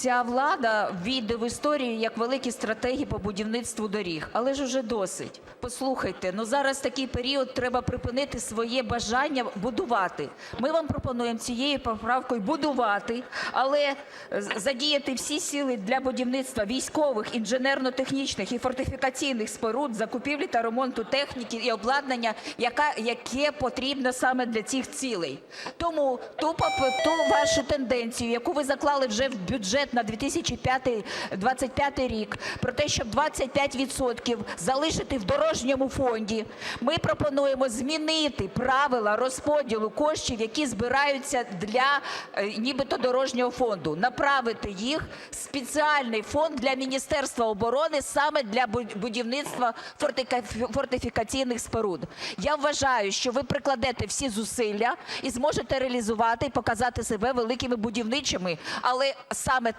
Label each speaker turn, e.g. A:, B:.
A: ця влада війде в історію як великі стратегії по будівництву доріг. Але ж уже досить. Послухайте, ну зараз такий період, треба припинити своє бажання будувати. Ми вам пропонуємо цією поправкою будувати, але задіяти всі сили для будівництва військових, інженерно-технічних і фортифікаційних споруд, закупівлі та ремонту техніки і обладнання, яка, яке потрібно саме для цих цілей. Тому ту, ту вашу тенденцію, яку ви заклали вже в бюджет на 2025 рік, про те, щоб 25% залишити в дорожньому фонді, ми пропонуємо змінити правила розподілу коштів, які збираються для е, нібито дорожнього фонду, направити їх в спеціальний фонд для Міністерства оборони саме для буд- будівництва фортифікаційних споруд. Я вважаю, що ви прикладете всі зусилля і зможете реалізувати і показати себе великими будівничими, але саме